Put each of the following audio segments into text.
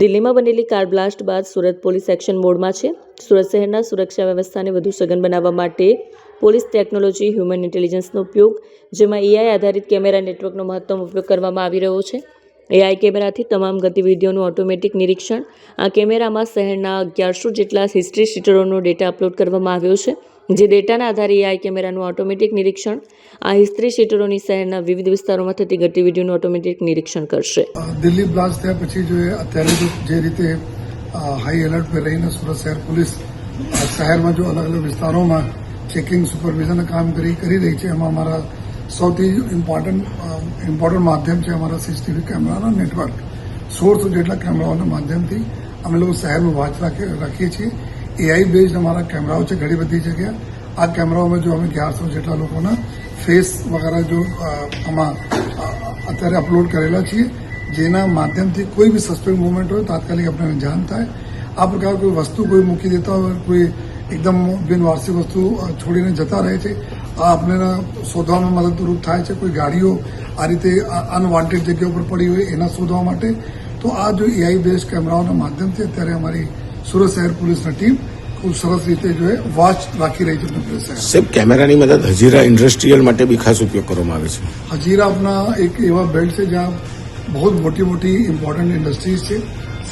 દિલ્હીમાં બનેલી car blast બાદ સુરત પોલીસ એક્શન મોડમાં છે. સુરત શહેરના સુરક્ષા વ્યવસ્થાને વધુ સઘન બનાવવા માટે પોલીસ ટેકનોલોજી, હ્યુમન ઇન્ટેલિજન્સનો ઉપયોગ, જેમાં એઆઈ આધારિત કેમેરા નેટવર્કનો મહત્તમ ઉપયોગ કરવામાં આવી રહ્યો છે. એઆઈ કેમેરાથી તમામ ગતિવિધિઓનું ઓટોમેટિક નિરીક્ષણ. આ કેમેરામાં શહેરના અગિયારસો જેટલા હિસ્ટ્રી શીટરોનો ડેટા અપલોડ કરવામાં આવ્યો છે, જે ડેટાના આધારે એઆઈ કેમેરાનું ઓટોમેટિક નિરીક્ષણ. આ હિસ્ટ્રી શીટરોની શહેરના વિવિધ વિસ્તારોમાં થતી ગતિવિધિઓનું ઓટોમેટિક નિરીક્ષણ કરશે. દિલ્હી બ્લાસ્ટ થયા પછી જો એ અત્યારે જે રીતે હાઈ એલર્ટ પર રહીને સુરત શહેર પોલીસ શહેરમાં જો અલગ અલગ વિસ્તારોમાં ચેકિંગ સુપરવિઝન કામ કરી કરી રહી છે, એમાં અમારા સૌથી ઇમ્પોર્ટન્ટ ઇમ્પોર્ટન્ટ માધ્યમ છે અમારા સીસીટીવી કેમેરાના નેટવર્ક સોળસો જેટલા કેમેરાઓના માધ્યમથી અમે લોકો શહેરમાં વાંચ રાખીએ છીએ. એઆઈ બેઝડ અમારા કેમેરાઓ છે, ઘણી બધી જગ્યા આ કેમેરાઓમાં જો અમે અગિયારસો જેટલા લોકોના ફેસ વગેરે જો આમાં અત્યારે અપલોડ કરેલા છીએ, જેના માધ્યમથી કોઈ બી સસ્પેક્ટ મુવમેન્ટ હોય, તાત્કાલિક આપણને જાણ થાય. આ પ્રકાર કોઈ વસ્તુ કોઈ મૂકી દેતા હોય, કોઈ એકદમ બિનવારસી વસ્તુ છોડીને જતા રહે છે. આ આપણને શોધવામાં મદદરૂપ થાય છે. કોઈ ગાડીઓ આ રીતે અનવોન્ટેડ જગ્યા ઉપર પડી હોય એના શોધવા માટે. તો આ જો એઆઈ બેઝ કેમેરાઓના માધ્યમથી અત્યારે અમારી સુરત શહેર પોલીસની ટીમ ખૂબ સરસ રીતે જો એ વોચ રાખી રહી છે સાહેબ કેમેરાની મદદ હજીરા ઇન્ડસ્ટ્રીયલ માટે બી ખાસ ઉપયોગ કરવામાં આવે છે. હજીરા આપના એક એવા બેલ્ટ છે જ્યાં બહુ મોટી મોટી ઇમ્પોર્ટન્ટ ઇન્ડસ્ટ્રીઝ છે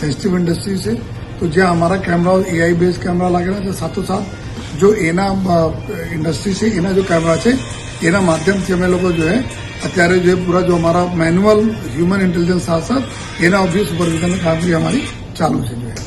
સેન્સિટિવ ઇન્ડસ્ટ્રીઝ છે. તો જ્યાં અમારા કેમેરાઓ એઆઈ બેઝ કેમેરા લાગેલા છે સાથોસાથ જો એના ઇન્ડસ્ટ્રી છે એના જો કેમેરા છે એના માધ્યમથી અમે લોકો જો હે અત્યારે જે પૂરા જો અમારા મેન્યુઅલ હ્યુમન ઇન્ટેલિજન્સ સાથ સાથ એના ઓબ્વિયસ સુપરવિઝનની કામગીરી અમારી ચાલુ છે જો